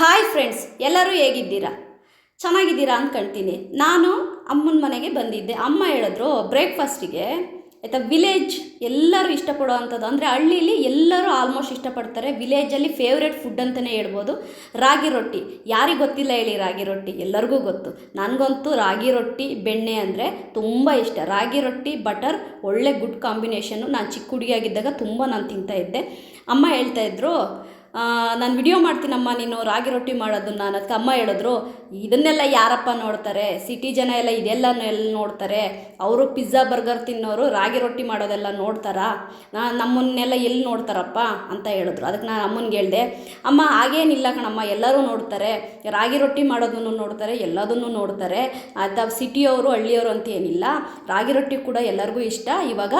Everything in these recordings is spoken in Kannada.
ಹಾಯ್ ಫ್ರೆಂಡ್ಸ್ ಎಲ್ಲರೂ ಹೇಗಿದ್ದೀರಾ? ಚೆನ್ನಾಗಿದ್ದೀರಾ ಅಂದ್ಕೊಳ್ತೀನಿ ನಾನು ಅಮ್ಮನ ಮನೆಗೆ ಬಂದಿದ್ದೆ. ಅಮ್ಮ ಹೇಳಿದ್ರು ಬ್ರೇಕ್ಫಾಸ್ಟಿಗೆ ಆಯಿತಾ ವಿಲೇಜ್ ಎಲ್ಲರೂ ಇಷ್ಟಪಡೋ ಅಂಥದ್ದು ಅಂದರೆ ಹಳ್ಳೀಲಿ ಎಲ್ಲರೂ ಆಲ್ಮೋಸ್ಟ್ ಇಷ್ಟಪಡ್ತಾರೆ. ವಿಲೇಜಲ್ಲಿ ಫೇವ್ರೇಟ್ ಫುಡ್ ಅಂತಲೇ ಹೇಳ್ಬೋದು. ರಾಗಿ ರೊಟ್ಟಿ. ಯಾರಿಗೆ ಗೊತ್ತಿಲ್ಲ ಹೇಳಿ ರಾಗಿ ರೊಟ್ಟಿ. ಎಲ್ಲರಿಗೂ ಗೊತ್ತು. ನನಗಂತೂ ರಾಗಿ ರೊಟ್ಟಿ, ಬೆಣ್ಣೆ ಅಂದರೆ ತುಂಬ ಇಷ್ಟ. ರಾಗಿ ರೊಟ್ಟಿ ಬಟರ್ ಒಳ್ಳೆ ಗುಡ್ ಕಾಂಬಿನೇಷನ್ನು ನಾನು ಚಿಕ್ಕ ಹುಡುಗಿಯಾಗಿದ್ದಾಗ ತುಂಬ ನಾನು ತಿಂತಾ ಇದ್ದೆ. ಅಮ್ಮ ಹೇಳ್ತಾ ಇದ್ರು ನಾನು ವಿಡಿಯೋ ಮಾಡ್ತೀನಮ್ಮ ನೀನು ರಾಗಿ ರೊಟ್ಟಿ ಮಾಡೋದನ್ನು ಅನ್ನೋದಕ್ಕೆ ಅಮ್ಮ ಹೇಳಿದ್ರು. ಇದನ್ನೆಲ್ಲ ಯಾರಪ್ಪ ನೋಡ್ತಾರೆ? ಸಿಟಿ ಜನ ಎಲ್ಲ ಇದೆಲ್ಲ ಎಲ್ಲಿ ನೋಡ್ತಾರೆ? ಅವರು ಪಿಜ್ಜಾ, ಬರ್ಗರ್ ತಿನ್ನೋರು ರಾಗಿ ರೊಟ್ಟಿ ಮಾಡೋದೆಲ್ಲ ನೋಡ್ತಾರಾ? ನಾ ನಮ್ಮನ್ನೆಲ್ಲ ಎಲ್ಲಿ ನೋಡ್ತಾರಪ್ಪ ಅಂತ ಹೇಳಿದ್ರು. ಅದಕ್ಕೆ ನಾನು ಅಮ್ಮನಿಗೆ ಹೇಳಿದೆ, ಅಮ್ಮ, ಹಾಗೇನಿಲ್ಲ ಕಣಮ್ಮ, ಎಲ್ಲರೂ ನೋಡ್ತಾರೆ. ರಾಗಿ ರೊಟ್ಟಿ ಮಾಡೋದನ್ನು ನೋಡ್ತಾರೆ, ಎಲ್ಲದನ್ನು ನೋಡ್ತಾರೆ. ಆಯ್ತಾ ಸಿಟಿಯವರು, ಹಳ್ಳಿಯವರು ಅಂತ ಏನಿಲ್ಲ. ರಾಗಿ ರೊಟ್ಟಿ ಕೂಡ ಎಲ್ಲರಿಗೂ ಇಷ್ಟ. ಇವಾಗ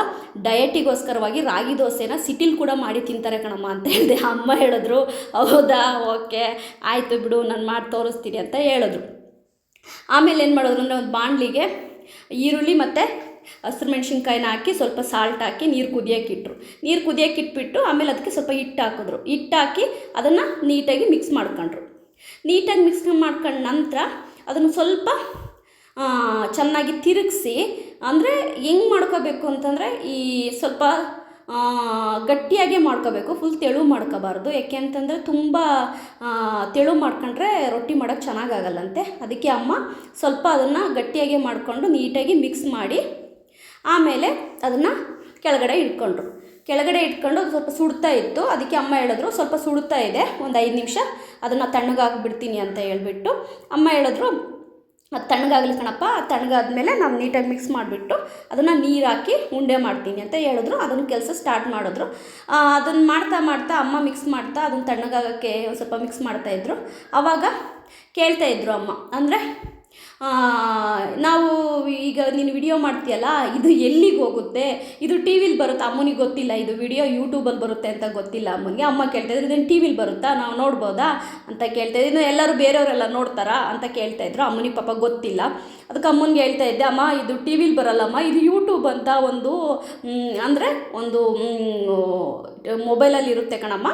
ಡಯಟಿಗೋಸ್ಕರವಾಗಿ ರಾಗಿ ದೋಸೆನ ಸಿಟಿಲಿ ಕೂಡ ಮಾಡಿ ತಿಂತಾರೆ ಕಣಮ್ಮ ಅಂತ ಹೇಳಿದೆ. ಅಮ್ಮ ಹೇಳಿದ್ರು, ಹೌದಾ? ಓಕೆ. ಆಯಿತು ಬಿಡು, ನಾನು ಮಾಡಿ ತೋರಿಸ್ತೀನಿ ಅಂತ ಹೇಳಿದ್ರು. ಆಮೇಲೆ ಏನು ಮಾಡಿದ್ರು ಅಂದರೆ ಒಂದು ಬಾಣಲಿಗೆ ಈರುಳ್ಳಿ ಮತ್ತು ಹಸಿರು ಮೆಣಸಿನ್ಕಾಯಿನ ಹಾಕಿ ಸ್ವಲ್ಪ ಸಾಲ್ಟ್ ಹಾಕಿ ನೀರು ಕುದಿಯೋಕೆ ಇಟ್ಟರು ನೀರು ಕುದಿಯೋಕೆ ಇಟ್ಬಿಟ್ಟು ಆಮೇಲೆ ಅದಕ್ಕೆ ಸ್ವಲ್ಪ ಹಿಟ್ಟು ಹಾಕಿದ್ರು. ಹಿಟ್ಟು ಹಾಕಿ ಅದನ್ನು ನೀಟಾಗಿ ಮಿಕ್ಸ್ ಮಾಡ್ಕೊಂಡ್ರು. ನೀಟಾಗಿ ಮಿಕ್ಸ್ ಮಾಡ್ಕೊಂಡ ನಂತರ ಅದನ್ನು ಸ್ವಲ್ಪ ಚೆನ್ನಾಗಿ ತಿರುಗಿಸಿ ಅಂದರೆ ಹೆಂಗೆ ಮಾಡ್ಕೋಬೇಕು ಅಂತಂದರೆ ಈ ಸ್ವಲ್ಪ ಗಟ್ಟಿಯಾಗೆ ಮಾಡ್ಕೋಬೇಕು ಫುಲ್ ತೆಳು ಮಾಡ್ಕೋಬಾರ್ದು. ಯಾಕೆ ಅಂತಂದರೆ ತುಂಬ ತೆಳು ಮಾಡ್ಕೊಂಡ್ರೆ ರೊಟ್ಟಿ ಮಾಡೋಕ್ಕೆ ಚೆನ್ನಾಗಾಗಲ್ಲಂತೆ. ಅದಕ್ಕೆ ಅಮ್ಮ ಸ್ವಲ್ಪ ಅದನ್ನು ಗಟ್ಟಿಯಾಗೆ ಮಾಡಿಕೊಂಡು ನೀಟಾಗಿ ಮಿಕ್ಸ್ ಮಾಡಿ, ಆಮೇಲೆ ಅದನ್ನು ಕೆಳಗಡೆ ಇಟ್ಕೊಂಡ್ರು. ಕೆಳಗಡೆ ಇಟ್ಕೊಂಡು ಸ್ವಲ್ಪ ಸುಡ್ತಾ ಇತ್ತು. ಅದಕ್ಕೆ ಅಮ್ಮ ಹೇಳಿದ್ರು, ಸ್ವಲ್ಪ ಸುಡ್ತಾ ಇದೆ, ಒಂದು ಐದು ನಿಮಿಷ. ಅದನ್ನು ತಣ್ಣಗಾಗಿಬಿಡ್ತೀನಿ ಅಂತ ಹೇಳಿಬಿಟ್ಟು, ಅಮ್ಮ ಹೇಳಿದ್ರು ಅದು ತಣ್ಣಗಾಗಲಿ ಕಣಪ್ಪ ತಣ್ಣಗಾದ್ಮೇಲೆ ನಾವು ನೀಟಾಗಿ ಮಿಕ್ಸ್ ಮಾಡಿಬಿಟ್ಟು ಅದನ್ನು ನೀರು ಹಾಕಿ ಉಂಡೆ ಮಾಡ್ತೀನಿ ಅಂತ ಹೇಳಿದ್ರು. ಅದನ್ನು ಕೆಲಸ ಸ್ಟಾರ್ಟ್ ಮಾಡಿದ್ರು. ಅದನ್ನು ಮಾಡ್ತಾ ಮಾಡ್ತಾ ಅಮ್ಮ ಮಿಕ್ಸ್ ಮಾಡ್ತಾ ಅದನ್ನು ತಣ್ಣಗಾಗೋಕ್ಕೆ ಸ್ವಲ್ಪ ಮಿಕ್ಸ್ ಮಾಡ್ತಾಯಿದ್ರು ಆವಾಗ ಕೇಳ್ತಾಯಿದ್ರು ಅಮ್ಮ. ಅಂದರೆ ನಾವು ಈಗ ನೀನು ವಿಡಿಯೋ ಮಾಡ್ತೀಯಲ್ಲ, ಇದು ಎಲ್ಲಿಗೆ ಹೋಗುತ್ತೆ? ಇದು ಟಿ ವಿಲಿ ಬರುತ್ತೆ? ಅಮ್ಮನಿಗೆ ಗೊತ್ತಿಲ್ಲ, ಇದು ವಿಡಿಯೋ ಯೂಟ್ಯೂಬಲ್ಲಿ ಬರುತ್ತೆ ಅಂತ ಗೊತ್ತಿಲ್ಲ ಅಮ್ಮನಿಗೆ. ಅಮ್ಮ ಕೇಳ್ತಾಯಿದ್ರು ಇದನ್ನು ಟಿ ವಿಲಿ ಬರುತ್ತಾ? ನಾವು ನೋಡ್ಬೋದಾ? ಅಂತ ಕೇಳ್ತಾ ಇದ್ರು. ಇನ್ನು ಎಲ್ಲರೂ ಬೇರೆಯವರೆಲ್ಲ ನೋಡ್ತಾರಾ? ಅಂತ ಕೇಳ್ತಾ ಇದ್ರು. ಅಮ್ಮನಿಗೆ ಪಾಪ ಗೊತ್ತಿಲ್ಲ. ಅದಕ್ಕೆ ಅಮ್ಮನಿಗೆ ಹೇಳ್ತಾ ಇದ್ದೆ, ಅಮ್ಮ, ಇದು ಟಿ ವಿಲಿ ಬರಲ್ಲಮ್ಮ, ಇದು ಯೂಟ್ಯೂಬ್ ಅಂತ ಒಂದು ಅಂದರೆ ಒಂದು ಮೊಬೈಲಲ್ಲಿ ಇರುತ್ತೆ ಕಣಮ್ಮ.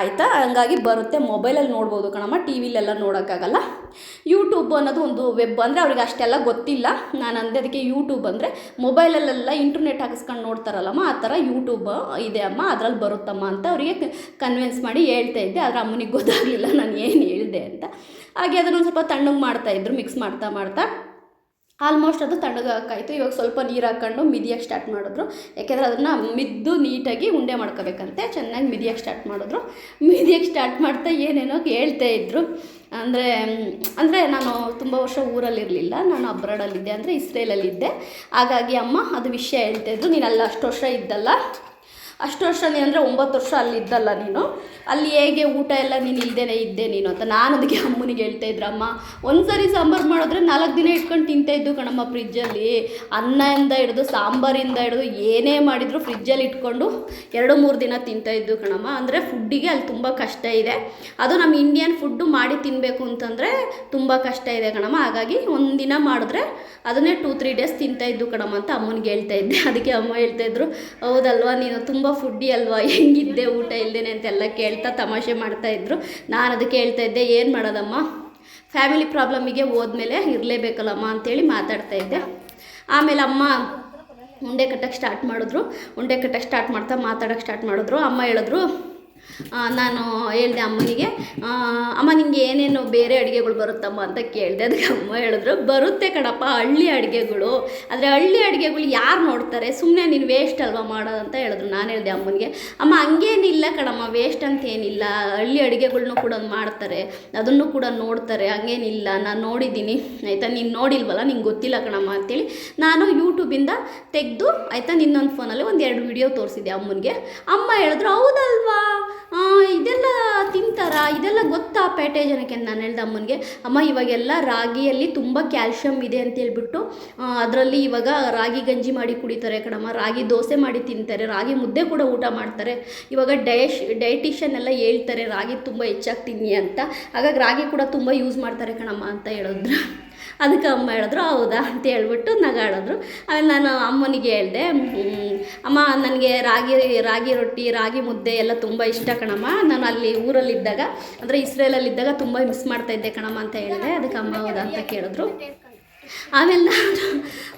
ಆಯಿತಾ? ಹಂಗಾಗಿ ಬರುತ್ತೆ. ಮೊಬೈಲಲ್ಲಿ ನೋಡ್ಬೋದು ಕಣಮ್ಮ. ಟಿ ವಿಲೆಲ್ಲ ನೋಡೋಕ್ಕಾಗಲ್ಲ. ಯೂಟ್ಯೂಬ್ ಅನ್ನೋದು ಒಂದು ವೆಬ್ ಅಂದರೆ ಅವ್ರಿಗೆ ಅಷ್ಟೆಲ್ಲ ಗೊತ್ತಿಲ್ಲ. ನಾನು ಅಂದೆ ಅದಕ್ಕೆ ಯೂಟ್ಯೂಬ್ ಅಂದರೆ ಮೊಬೈಲಲ್ಲೆಲ್ಲ ಇಂಟರ್ನೆಟ್ ಹಾಕಿಸ್ಕೊಂಡು ನೋಡ್ತಾರಲ್ಲಮ್ಮ, ಆ ಥರ ಯೂಟ್ಯೂಬ್ ಇದೆ ಅಮ್ಮ. ಅದರಲ್ಲಿ ಬರುತ್ತಮ್ಮ ಅಂತ ಅವರಿಗೆ ಕನ್ವಿನ್ಸ್ ಮಾಡಿ ಹೇಳ್ತಾ ಇದ್ದೆ. ಆದರೆ ಅಮ್ಮನಿಗೆ ಗೊತ್ತಾಗಲಿಲ್ಲ. ನಾನು ಏನು ಹೇಳಿದೆ ಅಂತ. ಹಾಗೆ ಅದನ್ನೊಂದು ಸ್ವಲ್ಪ ತಣ್ಣಗೆ ಮಾಡ್ತಾಯಿದ್ರು ಮಿಕ್ಸ್ ಮಾಡ್ತಾ ಮಾಡ್ತಾ. ಆಲ್ಮೋಸ್ಟ್ ಅದು ತಣ್ಣಗಾಕಾಯಿತು ಇವಾಗ ಸ್ವಲ್ಪ ನೀರು ಹಾಕ್ಕೊಂಡು ಮಿದಿಯಾಗಿ ಸ್ಟಾರ್ಟ್ ಮಾಡಿದ್ರು. ಯಾಕೆಂದರೆ ಅದನ್ನು ಮಿದ್ದು ನೀಟಾಗಿ ಉಂಡೆ ಮಾಡ್ಕೋಬೇಕಂತೆ. ಚೆನ್ನಾಗಿ ಮಿದಿಯಾಗಿ ಸ್ಟಾರ್ಟ್ ಮಾಡಿದ್ರು. ಮಿದಿಯಾಗಿ ಸ್ಟಾರ್ಟ್ ಮಾಡ್ತಾ ಏನೇನೋ ಹೇಳ್ತಾ ಇದ್ದರು ಅಂದರೆ ಅಂದರೆ ನಾನು ತುಂಬ ವರ್ಷ ಊರಲ್ಲಿರಲಿಲ್ಲ. ನಾನು ಅಬ್ರಾಡಲ್ಲಿದ್ದೆ, ಅಂದರೆ ಇಸ್ರೇಲಲ್ಲಿದ್ದೆ. ಹಾಗಾಗಿ ಅಮ್ಮ ಅದು ವಿಷಯ ಹೇಳ್ತಾ ಇದ್ರು. ನೀನು ಅಲ್ಲಿ ಅಷ್ಟು ವರ್ಷ ಇದ್ದಲ್ಲ. ಅಷ್ಟು ವರ್ಷ ನೀನು ಅಂದರೆ ಒಂಬತ್ತು ವರ್ಷ ಅಲ್ಲಿದ್ದಲ್ಲ ನೀನು. ಅಲ್ಲಿ ಹೇಗೆ ಊಟ ಎಲ್ಲ ನೀನು ಇಲ್ಲದೇನೆ ಇದ್ದೆ ನೀನು ಅಂತ ನಾನು ಅದಕ್ಕೆ ಅಮ್ಮನಿಗೆ ಹೇಳ್ತಾ ಅಮ್ಮ ಒಂದು ಸರಿ ಸಾಂಬಾರು ಮಾಡಿದ್ರೆ ನಾಲ್ಕು ದಿನ ಇಟ್ಕೊಂಡು ತಿಂತಾ ಇದ್ದು ಕಣಮ್ಮ ಫ್ರಿಜ್ಜಲ್ಲಿ ಅನ್ನದಿಂದ ಹಿಡಿದು ಸಾಂಬಾರಿಂದ ಹಿಡಿದು ಏನೇ ಮಾಡಿದ್ರು ಫ್ರಿಜ್ಜಲ್ಲಿ ಇಟ್ಕೊಂಡು ಎರಡು ಮೂರು ದಿನ ತಿಂತಾ ಇದ್ದು ಕಣಮ್ಮ. ಅಂದರೆ ಫುಡ್ಡಿಗೆ ಅಲ್ಲಿ ತುಂಬ ಕಷ್ಟ ಇದೆ. ಅದು ನಮ್ಮ ಇಂಡಿಯನ್ ಫುಡ್ಡು ಮಾಡಿ ತಿನ್ನಬೇಕು ಅಂತಂದರೆ ತುಂಬ ಕಷ್ಟ ಇದೆ ಕಣಮ್ಮ. ಹಾಗಾಗಿ ಒಂದಿನ ಮಾಡಿದ್ರೆ ಅದನ್ನೇ ಟೂ ತ್ರೀ ಡೇಸ್ ತಿಂತಾ ಇದ್ದು ಕಣಮ್ಮ ಅಂತ ಅಮ್ಮನಿಗೆ ಹೇಳ್ತಾ ಇದ್ದೆ. ಅದಕ್ಕೆ ಅಮ್ಮ ಹೇಳ್ತಾಯಿದ್ರು ಹೌದಲ್ವಾ, ನೀನು ತುಂಬ ಫುಡ್ಡಿ ಅಲ್ವಾ? ಹೆಂಗಿದ್ದೆ ಊಟ ಇಲ್ಲದೇನೆ ಅಂತೆಲ್ಲ ಕೇಳ್ತಾ ತಮಾಷೆ ಮಾಡ್ತಾ ಇದ್ರು. ನಾನು ಅದಕ್ಕೆ ಹೇಳ್ತಾ ಇದ್ದೆ, ಏನು ಮಾಡೋದಮ್ಮ? ಫ್ಯಾಮಿಲಿ ಪ್ರಾಬ್ಲಮಿಗೆ ಹೋದ್ಮೇಲೆ ಇರಲೇಬೇಕಲ್ಲಮ್ಮ ಅಂತೇಳಿ ಮಾತಾಡ್ತಾ ಇದ್ದೆ. ಆಮೇಲೆ ಅಮ್ಮ ಉಂಡೆ ಕಟ್ಟಕ್ಕೆ ಸ್ಟಾರ್ಟ್ ಮಾಡಿದ್ರು. ಉಂಡೆ ಕಟ್ಟಕ್ಕೆ ಸ್ಟಾರ್ಟ್ ಮಾಡ್ತಾ ಮಾತಾಡೋಕ್ಕೆ ಸ್ಟಾರ್ಟ್ ಮಾಡಿದ್ರು. ಅಮ್ಮ ಹೇಳಿದ್ರು ನಾನು ಹೇಳಿದೆ ಅಮ್ಮನಿಗೆ ಅಮ್ಮ ನಿಂಗೆ ಏನೇನು ಬೇರೆ ಅಡುಗೆಗಳು ಬರುತ್ತಮ್ಮ ಅಂತ ಕೇಳಿದೆ. ಅದಕ್ಕೆ ಅಮ್ಮ ಹೇಳಿದ್ರು, ಬರುತ್ತೆ ಕಣಪ್ಪ ಹಳ್ಳಿ ಅಡುಗೆಗಳು. ಆದರೆ ಹಳ್ಳಿ ಅಡುಗೆಗಳು ಯಾರು ನೋಡ್ತಾರೆ? ಸುಮ್ಮನೆ ನೀನು ವೇಸ್ಟ್ ಅಲ್ವಾ ಮಾಡೋದು ಅಂತ ಹೇಳಿದ್ರು. ನಾನು ಹೇಳಿದೆ ಅಮ್ಮನಿಗೆ, ಅಮ್ಮ, ಹಂಗೇನಿಲ್ಲ ಕಣಮ್ಮ ವೇಸ್ಟ್ ಅಂತ ಏನಿಲ್ಲ. ಹಳ್ಳಿ ಅಡುಗೆಗಳ್ನು ಕೂಡ ಮಾಡ್ತಾರೆ, ಅದನ್ನು ಕೂಡ ನೋಡ್ತಾರೆ, ಹಂಗೇನಿಲ್ಲ. ನಾನು ನೋಡಿದ್ದೀನಿ. ಆಯಿತಾ? ನೀನು ನೋಡಿಲ್ವಲ್ಲ, ನಿಂಗೆ ಗೊತ್ತಿಲ್ಲ ಕಣಮ್ಮ ಅಂತೇಳಿ ನಾನು ಯೂಟ್ಯೂಬಿಂದ ತೆಗೆದು, ಆಯಿತಾ? ನಿನ್ನೊಂದು ಫೋನಲ್ಲಿ ಒಂದು ಎರಡು ವಿಡಿಯೋ ತೋರಿಸಿದೆ ಅಮ್ಮನಿಗೆ. ಅಮ್ಮ ಹೇಳಿದ್ರು, ಹೌದಲ್ವಾ? ಇದೆಲ್ಲ ತಿಂತಾರಾ? ಇದೆಲ್ಲ ಗೊತ್ತಾ ಪೇಟೆ ಜನಕ್ಕೆ ನಾನು ಹೇಳ್ದೆ ಅಮ್ಮನಿಗೆ. ಅಮ್ಮ, ಇವಾಗೆಲ್ಲ ರಾಗಿಯಲ್ಲಿ ತುಂಬ ಕ್ಯಾಲ್ಶಿಯಮ್ ಇದೆ ಅಂತ ಹೇಳ್ಬಿಟ್ಟು ಅದರಲ್ಲಿ ಇವಾಗ ರಾಗಿ ಗಂಜಿ ಮಾಡಿ ಕುಡಿತಾರೆ ಕಣಮ್ಮ. ರಾಗಿ ದೋಸೆ ಮಾಡಿ ತಿಂತಾರೆ, ರಾಗಿ ಮುದ್ದೆ ಕೂಡ ಊಟ ಮಾಡ್ತಾರೆ. ಇವಾಗ ಡಯಶ್, ಡಯಟಿಷಿಯನ್ ಎಲ್ಲ ಹೇಳ್ತಾರೆ, ರಾಗಿ ತುಂಬ ಹೆಚ್ಚಾಗಿ ತಿನ್ನಿ ಅಂತ. ಹಾಗಾಗಿ ರಾಗಿ ಕೂಡ ತುಂಬ ಯೂಸ್ ಮಾಡ್ತಾರೆ ಕಣಮ್ಮ ಅಂತ ಹೇಳಿದ್ರು ಅದಕ್ಕೆ ಅಮ್ಮ ಹೇಳಿದ್ರು, ಹೌದಾ ಅಂತ ಹೇಳ್ಬಿಟ್ಟು ನಗಾಡಿದ್ರು. ಆಮೇಲೆ ನಾನು ಅಮ್ಮನಿಗೆ ಹೇಳಿದೆ ಅಮ್ಮ, ನನಗೆ ರಾಗಿ ರಾಗಿ ರೊಟ್ಟಿ, ರಾಗಿ ಮುದ್ದೆ ಎಲ್ಲ ತುಂಬ ಇಷ್ಟ ಕಣಮ್ಮ. ನಾನು ಅಲ್ಲಿ ಊರಲ್ಲಿದ್ದಾಗ, ಅಂದರೆ ಇಸ್ರೇಲಲ್ಲಿದ್ದಾಗ ತುಂಬ ಮಿಸ್ ಮಾಡ್ತಾ ಇದ್ದೆ ಕಣಮ್ಮ ಅಂತ ಹೇಳಿದೆ. ಅದಕ್ಕೆ ಅಮ್ಮ, ಹೌದಾ ಅಂತ ಕೇಳಿದ್ರು. ಆಮೇಲೆ ನಾನು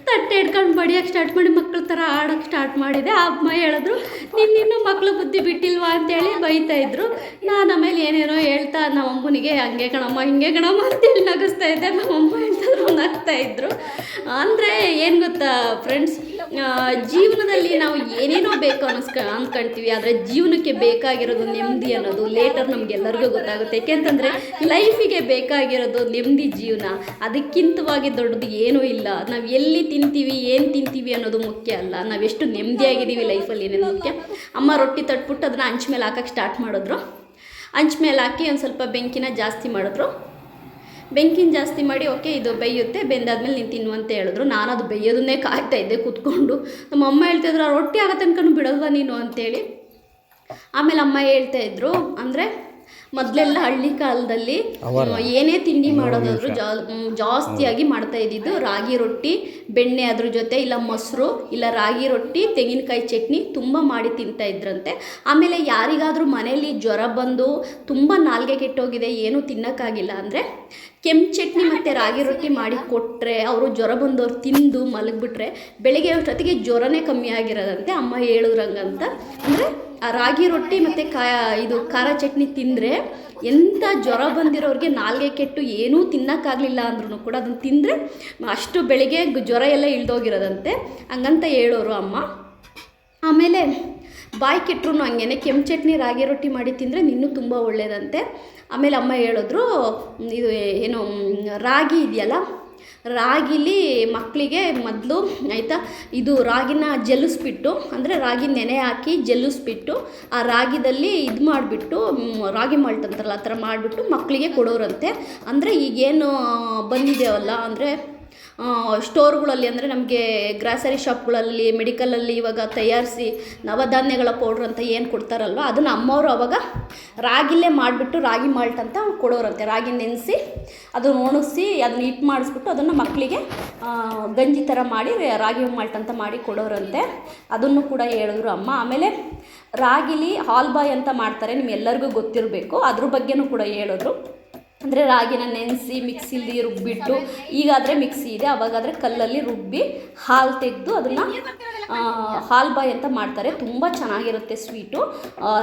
ತಟ್ಟೆ ಹಿಡ್ಕೊಂಡು ಬಡಿಯೋಕ್ಕೆ ಸ್ಟಾರ್ಟ್ ಮಾಡಿ ಮಕ್ಳ ಥರ ಆಡೋಕ್ಕೆ ಸ್ಟಾರ್ಟ್ ಮಾಡಿದೆ. ಆ ಅಮ್ಮ ಹೇಳಿದ್ರು ನಿನ್ನಿನ್ನೂ ಮಕ್ಳು ಬುದ್ಧಿ ಬಿಟ್ಟಿಲ್ವಾ? ಅಂತೇಳಿ ಬೈತಾ ಇದ್ರು. ನಾನು ಆಮೇಲೆ ಏನೇನೋ ಹೇಳ್ತಾ, ನಮ್ಮ ಅಮ್ಮನಿಗೆ ಹಂಗೆ ಕಣಮ್ಮ, ಹಿಂಗೆ ಕಣಮ್ಮ ಅಂತೇಳಿ ನಗಿಸ್ತಾ ಇದ್ದೆ ನಮ್ಮ ನಗ್ತಾ ಇದ್ರು. ಅಂದರೆ ಏನು ಗೊತ್ತಾ ಫ್ರೆಂಡ್ಸ್ ಜೀವನದಲ್ಲಿ ನಾವು ಏನೇನೋ ಬೇಕು ಅನ್ನಿಸ್ಕ ಅಂದ್ಕೊಳ್ತೀವಿ ಆದರೆ ಜೀವನಕ್ಕೆ ಬೇಕಾಗಿರೋದು ನೆಮ್ಮದಿ ಅನ್ನೋದು ಲೇಟರ್ ನಮಗೆಲ್ಲರಿಗೂ ಗೊತ್ತಾಗುತ್ತೆ. ಯಾಕೆಂತಂದರೆ ಲೈಫಿಗೆ ಬೇಕಾಗಿರೋದು ನೆಮ್ಮದಿ ಜೀವನ. ಅದಕ್ಕಿಂತವಾಗಿ ದೊಡ್ಡದು ಏನೂ ಇಲ್ಲ. ನಾವು ಎಲ್ಲಿ ತಿಂತೀವಿ, ಏನು ತಿಂತೀವಿ ಅನ್ನೋದು ಮುಖ್ಯ ಅಲ್ಲ. ನಾವು ಎಷ್ಟು ನೆಮ್ಮದಿಯಾಗಿದ್ದೀವಿ ಲೈಫಲ್ಲಿ ಏನೇನು ಮುಖ್ಯ. ಅಮ್ಮ ರೊಟ್ಟಿ ತಟ್ಬಿಟ್ಟು ಅದನ್ನ ಹಂಚ್ ಮೇಲೆ ಹಾಕಕ್ಕೆ ಸ್ಟಾರ್ಟ್ ಮಾಡಿದ್ರು. ಹಂಚ್ ಮೇಲೆ ಹಾಕಿ ಒಂದು ಸ್ವಲ್ಪ ಬೆಂಕಿನ ಜಾಸ್ತಿ ಮಾಡಿದ್ರು. ಬೆಂಕಿನ ಜಾಸ್ತಿ ಮಾಡಿ, ಓಕೆ, ಇದು ಬೇಯುತ್ತೆ, ಬೆಂದಾದ್ಮೇಲೆ ನೀನು ತಿನ್ನು ಅಂತ ಹೇಳಿದ್ರು. ನಾನು ಅದು ಬೇಯೋದನ್ನೇ ಕಾಯ್ತಾ ಇದ್ದೆ ಕೂತ್ಕೊಂಡು. ನಮ್ಮ ಅಮ್ಮ ಹೇಳ್ತಾಯಿದ್ರು ಆ ರೊಟ್ಟಿ ಆಗತ್ತೆ ಅನ್ಕೊಂಡು ಬಿಡಲ್ವಾ ನೀನು? ಅಂತೇಳಿ. ಆಮೇಲೆ ಅಮ್ಮ ಹೇಳ್ತಾ ಇದ್ರು, ಅಂದರೆ ಮೊದಲೆಲ್ಲ ಹಳ್ಳಿ ಕಾಲದಲ್ಲಿ ಏನೇ ತಿಂಡಿ ಮಾಡೋದಾದ್ರೂ ಜಾಸ್ತಿಯಾಗಿ ಮಾಡ್ತಾ ಇದ್ದಿದ್ದು ರಾಗಿ ರೊಟ್ಟಿ ಬೆಣ್ಣೆ ಅದ್ರ ಜೊತೆ ಇಲ್ಲ ಮೊಸರು ಇಲ್ಲ ರಾಗಿ ರೊಟ್ಟಿ ತೆಂಗಿನಕಾಯಿ ಚಟ್ನಿ ತುಂಬ ಮಾಡಿ ತಿಂತಾ ಇದ್ರಂತೆ. ಆಮೇಲೆ ಯಾರಿಗಾದರೂ ಮನೆಯಲ್ಲಿ ಜ್ವರ ಬಂದು ತುಂಬ ನಾಲ್ಗೆ ಕೆಟ್ಟೋಗಿದೆ ಏನೂ ತಿನ್ನೋಕ್ಕಾಗಿಲ್ಲ ಅಂದರೆ ಕೆಂಪು ಚಟ್ನಿ ಮತ್ತು ರಾಗಿ ರೊಟ್ಟಿ ಮಾಡಿ ಕೊಟ್ಟರೆ ಅವರು ಜ್ವರ ಬಂದವ್ರು ತಿಂದು ಮಲಗಿಬಿಟ್ರೆ ಬೆಳಿಗ್ಗೆ ಅಷ್ಟೊತ್ತಿಗೆ ಜ್ವರನೇ ಕಮ್ಮಿ ಆಗಿರೋದಂತೆ ಅಮ್ಮ ಹೇಳಿದ್ರಂಗಂತ. ಅಂದರೆ ಆ ರಾಗಿ ರೊಟ್ಟಿ ಮತ್ತು ಕಾ, ಇದು ಖಾರ ಚಟ್ನಿ ತಿಂದರೆ ಎಂಥ ಜ್ವರ ಬಂದಿರೋರಿಗೆ ನಾಲ್ಗೆ ಕೆಟ್ಟು ಏನೂ ತಿನ್ನೋಕ್ಕಾಗಲಿಲ್ಲ ಅಂದ್ರೂ ಕೂಡ ಅದನ್ನು ತಿಂದರೆ ಅಷ್ಟು ಬೆಳಿಗ್ಗೆ ಜ್ವರ ಎಲ್ಲ ಇಳ್ದೋಗಿರೋದಂತೆ. ಹಂಗಂತ ಹೇಳೋರು ಅಮ್ಮ. ಆಮೇಲೆ ಬಾಯಿ ಕೆಟ್ಟರು ಹಂಗೇನೆ, ಕೆಂಪು ಚಟ್ನಿ, ರಾಗಿ ರೊಟ್ಟಿ ಮಾಡಿ ತಿಂದರೆ ಇನ್ನೂ ತುಂಬ ಒಳ್ಳೆಯದಂತೆ ಆಮೇಲೆ ಅಮ್ಮ ಹೇಳಿದ್ರು, ಇದು ಏನು, ರಾಗಿ ಇದೆಯಲ್ಲ ರಾಗಿಲಿ ಮಕ್ಕಳಿಗೆ ಮೊದಲು ಆಯಿತಾ, ಇದು ರಾಗಿನ ಜಲ್ಲಿಸ್ಬಿಟ್ಟು ಅಂದರೆ ರಾಗಿ ನೆನೆ ಹಾಕಿ ಜಲ್ಲಿಸ್ಬಿಟ್ಟು ಆ ರಾಗಿದಲ್ಲಿ ಇದು ಮಾಡಿಬಿಟ್ಟು ರಾಗಿ ಮಾಲ್ಟ್ ಅಂತಾರಲ್ಲ, ಆ ಥರ ಮಾಡಿಬಿಟ್ಟು ಮಕ್ಕಳಿಗೆ ಕೊಡೋರಂತೆ. ಅಂದರೆ ಈಗೇನು ಬಂದಿದೆಯಲ್ಲ, ಅಂದರೆ ಸ್ಟೋರ್ಗಳಲ್ಲಿ ಅಂದರೆ ನಮಗೆ ಗ್ರಾಸರಿ ಶಾಪ್ಗಳಲ್ಲಿ, ಮೆಡಿಕಲಲ್ಲಿ ಇವಾಗ ತಯಾರಿಸಿ ನವಧಾನ್ಯಗಳ ಪೌಡ್ರ್ ಅಂತ ಏನು ಕೊಡ್ತಾರಲ್ವ, ಅದನ್ನು ಅಮ್ಮವರು ಅವಾಗ ರಾಗಿಲೇ ಮಾಡಿಬಿಟ್ಟು ರಾಗಿ ಮಾಲ್ಟ್ ಅಂತ ಕೊಡೋರಂತೆ. ರಾಗಿ ನೆನೆಸಿ ಅದನ್ನು ಒಣಗಿಸಿ ಅದನ್ನ ಹಿಟ್ಟು ಮಾಡಿಸ್ಬಿಟ್ಟು ಅದನ್ನು ಮಕ್ಕಳಿಗೆ ಗಂಜಿ ಥರ ಮಾಡಿ ರಾಗಿ ಮಾಲ್ಟ್ ಅಂತ ಮಾಡಿ ಕೊಡೋರಂತೆ. ಅದನ್ನು ಕೂಡ ಹೇಳಿದ್ರು ಅಮ್ಮ. ಆಮೇಲೆ ರಾಗಿಲಿ ಹಾಲ್ಬಾಯ್ ಅಂತ ಮಾಡ್ತಾರೆ ನಿಮ್ಮೆಲ್ಲರಿಗೂ ಗೊತ್ತಿರಬೇಕು. ಅದ್ರ ಬಗ್ಗೆನೂ ಕೂಡ ಹೇಳಿದ್ರು. ಅಂದರೆ ರಾಗಿನ ನೆನೆಸಿ ಮಿಕ್ಸಿಲಿ ರುಬ್ಬಿಟ್ಟು ಈಗಾದರೆ ಮಿಕ್ಸಿ ಇದೆ, ಅವಾಗಾದರೆ ಕಲ್ಲಲ್ಲಿ ರುಬ್ಬಿ ಹಾಲು ತೆಗೆದು ಅದನ್ನು ಹಾಲು ಬಾಯ್ ಅಂತ ಮಾಡ್ತಾರೆ. ತುಂಬ ಚೆನ್ನಾಗಿರುತ್ತೆ ಸ್ವೀಟು.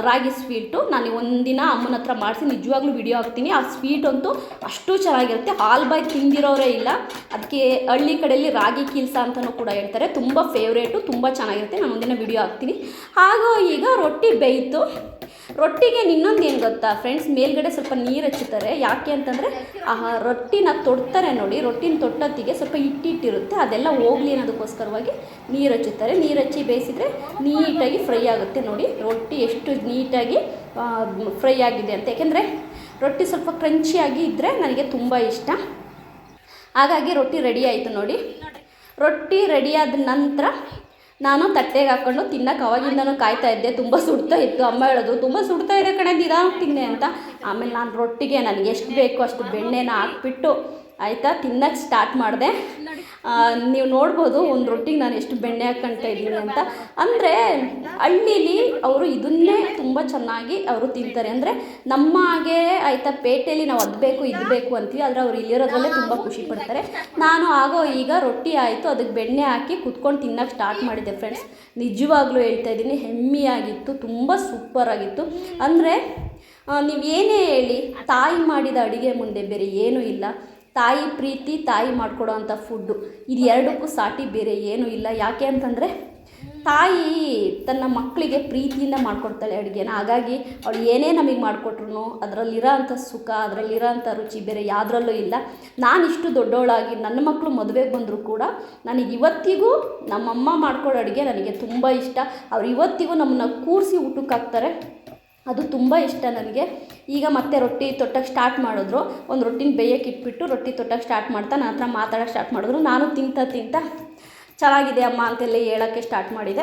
ರಾಗಿ ಸ್ವೀಟು. ನಾನು ಒಂದಿನ ಅಮ್ಮನ ಹತ್ರ ಮಾಡಿಸಿ, ನಿಜವಾಗ್ಲೂ ವಿಡಿಯೋ ಹಾಕ್ತೀನಿ. ಆ ಸ್ವೀಟ್ ಅಂತೂ ಅಷ್ಟು ಚೆನ್ನಾಗಿರುತ್ತೆ. ಹಾಲು ಬಾಯ್ ತಿಂದಿರೋರೇ ಇಲ್ಲ. ಅದಕ್ಕೆ ಹಳ್ಳಿ ಕಡೆಯಲ್ಲಿ ರಾಗಿ ಕೀಲ್ಸ ಅಂತಲೂ ಕೂಡ ಹೇಳ್ತಾರೆ. ತುಂಬ ಫೇವ್ರೇಟು ತುಂಬ ಚೆನ್ನಾಗಿರುತ್ತೆ. ನಾನು ಒಂದಿನ ವಿಡಿಯೋ ಹಾಕ್ತೀನಿ. ಹಾಗೂ ಈಗ ರೊಟ್ಟಿ ಬೇಯಿತು. ರೊಟ್ಟಿಗೆ ಇನ್ನೊಂದು ಏನು ಗೊತ್ತಾ ಫ್ರೆಂಡ್ಸ್ ಮೇಲ್ಗಡೆ ಸ್ವಲ್ಪ ನೀರು ಹಚ್ಚುತ್ತಾರೆ. ಯಾಕೆ ಅಂತಂದರೆ ಆ ರೊಟ್ಟಿನ ತೊಡ್ತಾರೆ ನೋಡಿ. ರೊಟ್ಟಿನ ತೊಟ್ಟೊತ್ತಿಗೆ ಸ್ವಲ್ಪ ಹಿಟ್ಟಿಟ್ಟಿರುತ್ತೆ. ಅದೆಲ್ಲ ಹೋಗ್ಲಿ ಅನ್ನೋದಕ್ಕೋಸ್ಕರವಾಗಿ ನೀರು ಹಚ್ಚುತ್ತಾರೆ. ನೀರು ಹಚ್ಚಿ ಬೇಯಿಸಿದರೆ ನೀಟಾಗಿ ಫ್ರೈ ಆಗುತ್ತೆ ನೋಡಿ. ರೊಟ್ಟಿ ಎಷ್ಟು ನೀಟಾಗಿ ಫ್ರೈ ಆಗಿದೆ ಅಂತ. ಯಾಕೆಂದರೆ, ರೊಟ್ಟಿ ಸ್ವಲ್ಪ ಕ್ರಂಚಿಯಾಗಿ ಇದ್ದರೆ ನನಗೆ ತುಂಬ ಇಷ್ಟ. ಹಾಗಾಗಿ ರೊಟ್ಟಿ ರೆಡಿ ಆಯಿತು ನೋಡಿ. ರೊಟ್ಟಿ ರೆಡಿಯಾದ ನಂತರ ನಾನು ತಟ್ಟೆಗೆ ಹಾಕ್ಕೊಂಡು ತಿನ್ನಕ್ಕೆ ಅವಾಗಿಂದನೂ ಕಾಯ್ತಾ ಇದ್ದೆ. ತುಂಬ ಸುಡ್ತಾ ಇತ್ತು. ಅಮ್ಮ ಹೇಳೋದು, ತುಂಬ ಸುಡ್ತಾ ಇದೆ ಕಣೆ ನಿಧಾನಕ್ಕೆ ತಿನ್ನೆ ಅಂತ. ಆಮೇಲೆ ನಾನು ರೊಟ್ಟಿಗೆ ನನಗೆ ಎಷ್ಟು ಬೇಕೋ ಅಷ್ಟು ಬೆಣ್ಣೆನ ಹಾಕ್ಬಿಟ್ಟು ಆಯಿತಾ ತಿನ್ನಕ್ಕೆ ಸ್ಟಾರ್ಟ್ ಮಾಡಿದೆ. ನೀವು ನೋಡ್ಬೋದು ಒಂದು ರೊಟ್ಟಿಗೆ ನಾನು ಎಷ್ಟು ಬೆಣ್ಣೆ ಹಾಕ್ಕೊಳ್ತಾ ಇದ್ದೀನಿ ಅಂತ. ಅಂದರೆ ಹಳ್ಳೀಲಿ ಅವರು ಇದನ್ನೇ ತುಂಬ ಚೆನ್ನಾಗಿ ಅವರು ತಿಂತಾರೆ. ಅಂದರೆ ನಮ್ಮ ಹಾಗೆ ಆಯಿತಾ ಪೇಟೆಯಲ್ಲಿ ನಾವು ಅದು ಬೇಕು, ಇದು ಅಂತೀವಿ. ಆದರೆ ಅವ್ರು ಇಲ್ಲಿರೋದ್ರಲ್ಲೇ ತುಂಬ ಖುಷಿ ಪಡ್ತಾರೆ. ನಾನು ಆಗೋ ಈಗ ರೊಟ್ಟಿ ಆಯಿತು ಅದಕ್ಕೆ ಬೆಣ್ಣೆ ಹಾಕಿ ಕುತ್ಕೊಂಡು ತಿನ್ನೋಕ್ಕೆ ಸ್ಟಾರ್ಟ್ ಮಾಡಿದ್ದೆ ಫ್ರೆಂಡ್ಸ್ ನಿಜವಾಗ್ಲೂ ಹೇಳ್ತಾ ಇದ್ದೀನಿ, ಹೆಮ್ಮೆಯಾಗಿತ್ತು, ತುಂಬ ಸೂಪರಾಗಿತ್ತು ಅಂದರೆ ನೀವು ಏನೇ ಹೇಳಿ, ತಾಯಿ ಮಾಡಿದ ಅಡುಗೆ ಮುಂದೆ ಬೇರೆ ಏನೂ ಇಲ್ಲ. ತಾಯಿ ಪ್ರೀತಿ, ತಾಯಿ ಮಾಡಿಕೊಡೋ ಅಂಥ ಫುಡ್ಡು ಇದು ಎರಡಕ್ಕೂ ಸಾಟಿ, ಬೇರೆ ಏನೂ ಇಲ್ಲ. ಯಾಕೆ ಅಂತಂದರೆ, ತಾಯಿ ತನ್ನ ಮಕ್ಕಳಿಗೆ ಪ್ರೀತಿಯಿಂದ ಮಾಡ್ಕೊಡ್ತಾಳೆ ಅಡುಗೆನ. ಹಾಗಾಗಿ ಅವಳು ಏನೇ ನಮಗೆ ಮಾಡಿಕೊಟ್ರು ಅದರಲ್ಲಿರೋ ಅಂಥ ಸುಖ, ಅದರಲ್ಲಿರೋ ಅಂಥ ರುಚಿ ಬೇರೆ ಯಾವುದ್ರಲ್ಲೂ ಇಲ್ಲ. ನಾನು ಇಷ್ಟು ದೊಡ್ಡವಳಾಗಿ ನನ್ನ ಮಕ್ಕಳು ಮದುವೆಗೆ ಬಂದರೂ ಕೂಡ ನನಗೆ ಇವತ್ತಿಗೂ ನಮ್ಮಮ್ಮ ಮಾಡ್ಕೊಡೋ ಅಡುಗೆ ನನಗೆ ತುಂಬ ಇಷ್ಟ. ಅವ್ರು ಇವತ್ತಿಗೂ ನಮ್ಮನ್ನ ಕೂರಿಸಿ ಊಟಕ್ಕೆ ಹಾಕ್ತಾರೆ ಅದು ತುಂಬ ಇಷ್ಟ ನನಗೆ. ಈಗ ಮತ್ತೆ ರೊಟ್ಟಿ ತೊಟ್ಟಕ್ಕೆ ಸ್ಟಾರ್ಟ್ ಮಾಡಿದ್ರು. ಒಂದು ರೊಟ್ಟಿನ ಬೇಯಕ್ಕೆ ಇಟ್ಬಿಟ್ಟು ರೊಟ್ಟಿ ತೊಟ್ಟಕ್ಕೆ ಸ್ಟಾರ್ಟ್ ಮಾಡ್ತಾ ನನ್ನ ಹತ್ರ ಮಾತಾಡೋಕ್ಕೆ ಸ್ಟಾರ್ಟ್ ಮಾಡಿದ್ರು. ನಾನು ತಿಂತ ತಿಂತ ಚೆನ್ನಾಗಿದೆ ಅಮ್ಮ ಅಂತೆಲ್ಲ ಹೇಳೋಕ್ಕೆ ಸ್ಟಾರ್ಟ್ ಮಾಡಿದೆ.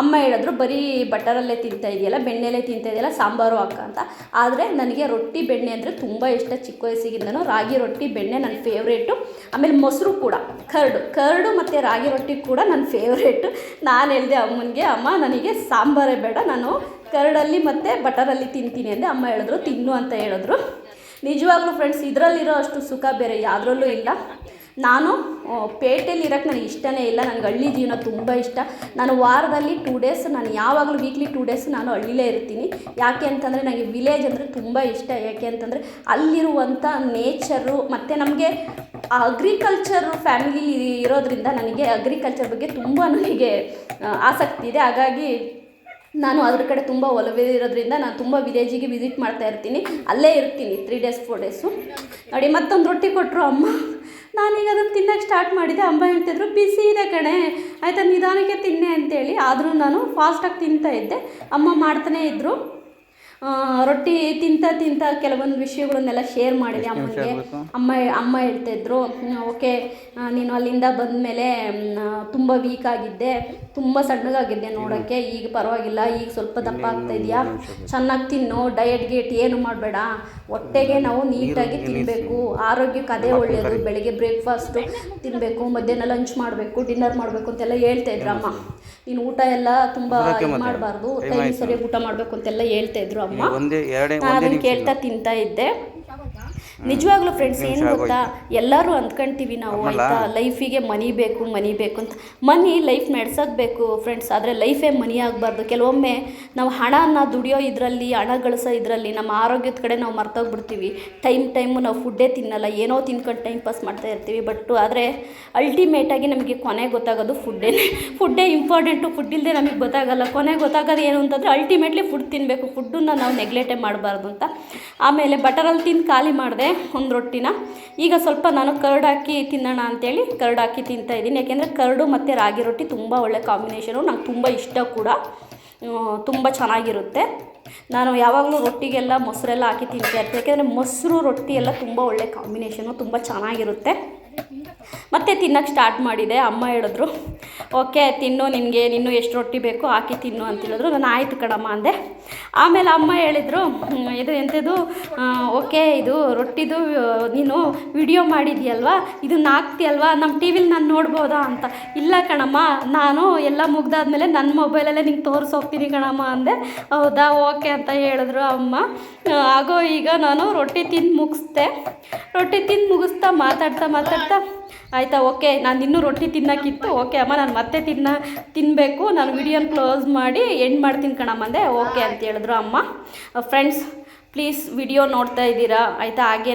ಅಮ್ಮ ಹೇಳಿದ್ರು, ಬರೀ ಬಟರಲ್ಲೇ ತಿಂತಾ ಇದೆಯಲ್ಲ ಬೆಣ್ಣೆಲೇ ತಿಂತಾ ಇದೆಯಲ್ಲ, ಸಾಂಬಾರು ಹಾಕ ಅಂತ. ಆದರೆ ನನಗೆ ರೊಟ್ಟಿ ಬೆಣ್ಣೆ ಅಂದರೆ ತುಂಬ ಇಷ್ಟ. ಚಿಕ್ಕ ವಯಸ್ಸಿಗಿಂದನೂ ರಾಗಿ ರೊಟ್ಟಿ ಬೆಣ್ಣೆ ನನ್ನ ಫೇವ್ರೇಟು ಆಮೇಲೆ ಮೊಸರು ಕೂಡ, ಕರ್ಡು ಕರ್ಡು ಮತ್ತು ರಾಗಿ ರೊಟ್ಟಿ ಕೂಡ ನನ್ನ ಫೇವ್ರೇಟು ನಾನು ಹೇಳಿದೆ ಅಮ್ಮನಿಗೆ, ಅಮ್ಮ, ನನಗೆ ಸಾಂಬಾರೇ ಬೇಡ. ನಾನು ಕರ್ಡಲ್ಲಿ ಮತ್ತು ಬಟರಲ್ಲಿ ತಿಂತೀನಿ ಅಂದರೆ ಅಮ್ಮ ಹೇಳಿದ್ರು, ತಿನ್ನು ಅಂತ ಹೇಳಿದ್ರು. ನಿಜವಾಗ್ಲೂ ಫ್ರೆಂಡ್ಸ್ ಇದರಲ್ಲಿರೋ ಅಷ್ಟು ಸುಖ ಬೇರೆ ಯಾವುದ್ರಲ್ಲೂ ಇಲ್ಲ. ನಾನು ಪೇಟೆಯಲ್ಲಿ ಇರೋಕ್ಕೆ ನನಗೆ ಇಷ್ಟನೇ ಇಲ್ಲ, ನನಗೆ ಹಳ್ಳಿ ಜೀವನ ತುಂಬ ಇಷ್ಟ. ನಾನು ವಾರದಲ್ಲಿ ಟೂ ಡೇಸ್ ನಾನು ಯಾವಾಗಲೂ ವೀಕ್ಲಿ ಟೂ ಡೇಸ್ ನಾನು ಹಳ್ಳಿಲೇ ಇರ್ತೀನಿ. ಯಾಕೆ ಅಂತಂದರೆ ನನಗೆ ವಿಲೇಜ್ ಅಂದರೆ ತುಂಬ ಇಷ್ಟ. ಯಾಕೆ ಅಂತಂದರೆ ಅಲ್ಲಿರುವಂಥ ನೇಚರು ಮತ್ತು ನಮಗೆ ಅಗ್ರಿಕಲ್ಚರ್ ಫ್ಯಾಮಿಲಿ ಇರೋದ್ರಿಂದ ನನಗೆ ಅಗ್ರಿಕಲ್ಚರ್ ಬಗ್ಗೆ ತುಂಬ ನನಗೆ ಆಸಕ್ತಿ ಇದೆ. ಹಾಗಾಗಿ ನಾನು ಅದ್ರ ಕಡೆ ತುಂಬ ಒಲವೇ ಇರೋದ್ರಿಂದ ನಾನು ತುಂಬ ವಿಲೇಜಿಗೆ ವಿಸಿಟ್ ಮಾಡ್ತಾ ಇರ್ತೀನಿ. ಅಲ್ಲೇ ಇರ್ತೀನಿ ತ್ರೀ ಡೇಸ್ ಫೋರ್ ಡೇಸು ನೋಡಿ, ಮತ್ತೊಂದು ರೊಟ್ಟಿ ಕೊಟ್ಟರು ಅಮ್ಮ. ನಾನೀಗ ಅದನ್ನು ತಿನ್ನೋಕ್ಕೆ ಸ್ಟಾರ್ಟ್ ಮಾಡಿದೆ. ಅಮ್ಮ ಹೇಳ್ತಿದ್ರು, ಬಿಸಿ ಇದೆ ಕಣೆ, ಆಯಿತಾ ನಿಧಾನಕ್ಕೆ ತಿನ್ನೆ ಅಂತೇಳಿ. ಆದರೂ ನಾನು ಫಾಸ್ಟಾಗಿ ತಿಂತಾ ಇದ್ದೆ. ಅಮ್ಮ ಮಾಡ್ತಾನೇ ಇದ್ದರು ರೊಟ್ಟಿ ತಿಂತ ತಿಂತ ಕೆಲವೊಂದು ವಿಷಯಗಳನ್ನೆಲ್ಲ ಶೇರ್ ಮಾಡಿದೆ ಅಮ್ಮನಿಗೆ. ಅಮ್ಮ ಅಮ್ಮ ಹೇಳ್ತಾಯಿದ್ರು ಓಕೆ ನೀನು ಅಲ್ಲಿಂದ ಬಂದಮೇಲೆ ತುಂಬ ವೀಕ್ ಆಗಿದ್ದೆ ತುಂಬ ಸಣ್ಣಗಾಗಿದ್ದೆ ನೋಡೋಕ್ಕೆ ಈಗ ಪರವಾಗಿಲ್ಲ ಈಗ ಸ್ವಲ್ಪ ದಪ್ಪ ಆಗ್ತಾ ಇದೆಯಾ? ಚೆನ್ನಾಗಿ ತಿನ್ನು ಡಯಟ್ ಗೇಟ್ ಏನು ಮಾಡಬೇಡ. ಹೊಟ್ಟೆಗೆ ನಾವು ನೀಟಾಗಿ ತಿನ್ನಬೇಕು ಆರೋಗ್ಯಕ್ಕೆ ಅದೇ ಒಳ್ಳೆಯದು ಬೆಳಗ್ಗೆ ಬ್ರೇಕ್ಫಾಸ್ಟು ತಿನ್ನಬೇಕು ಮಧ್ಯಾಹ್ನ ಲಂಚ್ ಮಾಡಬೇಕು ಡಿನ್ನರ್ ಮಾಡಬೇಕು ಅಂತೆಲ್ಲ ಹೇಳ್ತಾ ಇದ್ರು ಅಮ್ಮ. ನೀನು ಊಟ ಎಲ್ಲ ತುಂಬ ಮಾಡಬಾರ್ದು. ಟೈಮ್ ಸರಿಯಾಗಿ ಊಟ ಮಾಡಬೇಕು ಅಂತೆಲ್ಲ ಹೇಳ್ತಾ ಇದ್ರು ಅಮ್ಮ. ಒಂದೇ ಎರಡೇ ನಾನು ಕೇಳ್ತಾ ತಿಂತಾ ಇದ್ದೆ. ನಿಜವಾಗ್ಲೂ ಫ್ರೆಂಡ್ಸ್ ಏನು ಗೊತ್ತಾ? ಎಲ್ಲರೂ ಅಂದ್ಕೊಂತೀವಿ ನಾವು ಆಯಿತಾ? ಲೈಫಿಗೆ ಮನಿ ಬೇಕು ಮನಿ ಬೇಕು ಅಂತ. ಮನಿ ಲೈಫ್ ನಡೆಸೋದು ಬೇಕು ಫ್ರೆಂಡ್ಸ್ ಆದರೆ ಲೈಫೇ ಮನಿ ಆಗಬಾರ್ದು. ಕೆಲವೊಮ್ಮೆ ನಾವು ಹಣನ ದುಡಿಯೋ ಇದರಲ್ಲಿ ಹಣ ಗಳಿಸೋ ಇದರಲ್ಲಿ ನಮ್ಮ ಆರೋಗ್ಯದ ಕಡೆ ನಾವು ಮರ್ತೋಗ್ಬಿಡ್ತೀವಿ. ಟೈಮ್ ಟೈಮು ನಾವು ಫುಡ್ಡೇ ತಿನ್ನಲ್ಲ. ಏನೋ ತಿನ್ಕೊಂಡು ಟೈಮ್ ಪಾಸ್ ಮಾಡ್ತಾ ಇರ್ತೀವಿ. ಬಟ್ ಆದರೆ ಅಲ್ಟಿಮೇಟಾಗಿ ನಮಗೆ ಕೊನೆ ಗೊತ್ತಾಗೋದು ಫುಡ್ಡೇ ಫುಡ್ಡೇ ಇಂಪಾರ್ಟೆಂಟು ಫುಡ್ ಇಲ್ಲದೆ ನಮಗೆ ಗೊತ್ತಾಗಲ್ಲ. ಕೊನೆ ಗೊತ್ತಾಗೋದು ಏನು ಅಂತಂದರೆ ಅಲ್ಟಿಮೇಟ್ಲಿ ಫುಡ್ ತಿನ್ನಬೇಕು ಫುಡ್ಡನ್ನ ನಾವು ನೆಗ್ಲೆಕ್ಟೇ ಮಾಡಬಾರ್ದು ಅಂತ. ಆಮೇಲೆ ಬಟರಲ್ಲಿ ತಿಂದು ಖಾಲಿ ಮಾಡಿದೆ ಒಂದು ರೊಟ್ಟಿನ ಈಗ ಸ್ವಲ್ಪ ನಾನು ಕರ್ಡ್ ಹಾಕಿ ತಿನ್ನೋಣ ಅಂತೇಳಿ ಕರ್ಡ್ ಹಾಕಿ ತಿಂತಾ ಇದ್ದೀನಿ. ಯಾಕೆಂದರೆ ಕರ್ಡು ಮತ್ತು ರಾಗಿ ರೊಟ್ಟಿ ತುಂಬ ಒಳ್ಳೆ ಕಾಂಬಿನೇಷನು ನಂಗೆ ತುಂಬ ಇಷ್ಟ ಕೂಡ. ತುಂಬ ಚೆನ್ನಾಗಿರುತ್ತೆ. ನಾನು ಯಾವಾಗಲೂ ರೊಟ್ಟಿಗೆಲ್ಲ ಮೊಸರೆಲ್ಲ ಹಾಕಿ ತಿಂತಾ ಇರ್ತೀನಿ. ಯಾಕೆಂದರೆ ಮೊಸರು, ರೊಟ್ಟಿ ಎಲ್ಲ ತುಂಬ ಒಳ್ಳೆ ಕಾಂಬಿನೇಷನು ತುಂಬ ಚೆನ್ನಾಗಿರುತ್ತೆ. ಮತ್ತೆ ತಿನ್ನಕ್ಕೆ ಸ್ಟಾರ್ಟ್ ಮಾಡಿದೆ. ಅಮ್ಮ ಹೇಳಿದ್ರು ಓಕೆ ತಿನ್ನು, ನಿನಗೆ ನಿನ್ನೂ ಎಷ್ಟು ರೊಟ್ಟಿ ಬೇಕು ಹಾಕಿ ತಿನ್ನು ಅಂತ ಹೇಳಿದ್ರು. ನಾನು, ಆಯಿತು ಕಣಮ್ಮ ಅಂದೆ. ಆಮೇಲೆ ಅಮ್ಮ ಹೇಳಿದರು, ಇದು ಎಂಥದ್ದು? ಓಕೆ ಇದು ರೊಟ್ಟಿದು, ನೀನು ವಿಡಿಯೋ ಮಾಡಿದ್ಯಲ್ವಾ? ಇದನ್ನ ಹಾಕ್ತೀಯಲ್ವಾ ನಮ್ಮ ಟಿ ವಿಲಿ ನಾನು ನೋಡ್ಬೋದಾ ಅಂತ. ಇಲ್ಲ ಕಣಮ್ಮ, ನಾನು ಎಲ್ಲ ಮುಗ್ದಾದ್ಮೇಲೆ ನನ್ನ ಮೊಬೈಲಲ್ಲೇ ನಿಂಗೆ ತೋರಿಸೋಗ್ತೀನಿ ಕಣಮ್ಮ ಅಂದೆ. ಹೌದಾ ಓಕೆ ಅಂತ ಹೇಳಿದ್ರು ಅಮ್ಮ. ಆಗೋ ಈಗ ನಾನು ರೊಟ್ಟಿ ತಿಂದು ಮುಗಿಸ್ದೆ. ರೊಟ್ಟಿ ತಿಂದು ಮುಗಿಸ್ತಾ ಮಾತಾಡ್ತಾ ಮಾತಾಡ್ತಾ ಆಯಿತಾ? ಓಕೆ. ನಾನು ಇನ್ನೂ ರೊಟ್ಟಿ ತಿನ್ನೋಕ್ಕಿತ್ತು. ಓಕೆ, ಅಮ್ಮ, ನಾನು ಮತ್ತೆ ತಿನ್ನ ತಿನ್ನಬೇಕು ನಾನು ವಿಡಿಯೋನ ಕ್ಲೋಸ್ ಮಾಡಿ ಎಂಡ್ ಮಾಡ್ತೀನಿ ಕಣಮ್ಮ ಅಂದೆ. ಓಕೆ ಅಂತ ಹೇಳಿದ್ರು ಅಮ್ಮ. ಫ್ರೆಂಡ್ಸ್, ಪ್ಲೀಸ್ ವಿಡಿಯೋ ನೋಡ್ತಾ ಇದ್ದೀರಾ? ಆಯಿತಾ? ಹಾಗೇ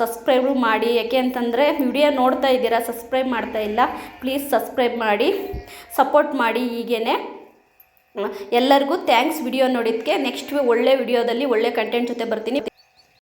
ಸಬ್ಸ್ಕ್ರೈಬು ಮಾಡಿ. ಯಾಕೆ ಅಂತಂದರೆ, ವಿಡಿಯೋ ನೋಡ್ತಾ ಇದ್ದೀರಾ? ಸಬ್ಸ್ಕ್ರೈಬ್ ಮಾಡ್ತಾ ಇಲ್ಲ. ಪ್ಲೀಸ್ ಸಬ್ಸ್ಕ್ರೈಬ್ ಮಾಡಿ. ಸಪೋರ್ಟ್ ಮಾಡಿ ಹೀಗೇ ಎಲ್ಲರಿಗೂ ಥ್ಯಾಂಕ್ಸ್ ವಿಡಿಯೋ ನೋಡಿದ್ದಕ್ಕೆ ನೆಕ್ಸ್ಟ್ ಒಳ್ಳೆ ವಿಡಿಯೋದಲ್ಲಿ ಒಳ್ಳೆ ಕಂಟೆಂಟ್ ಜೊತೆ ಬರ್ತೀನಿ.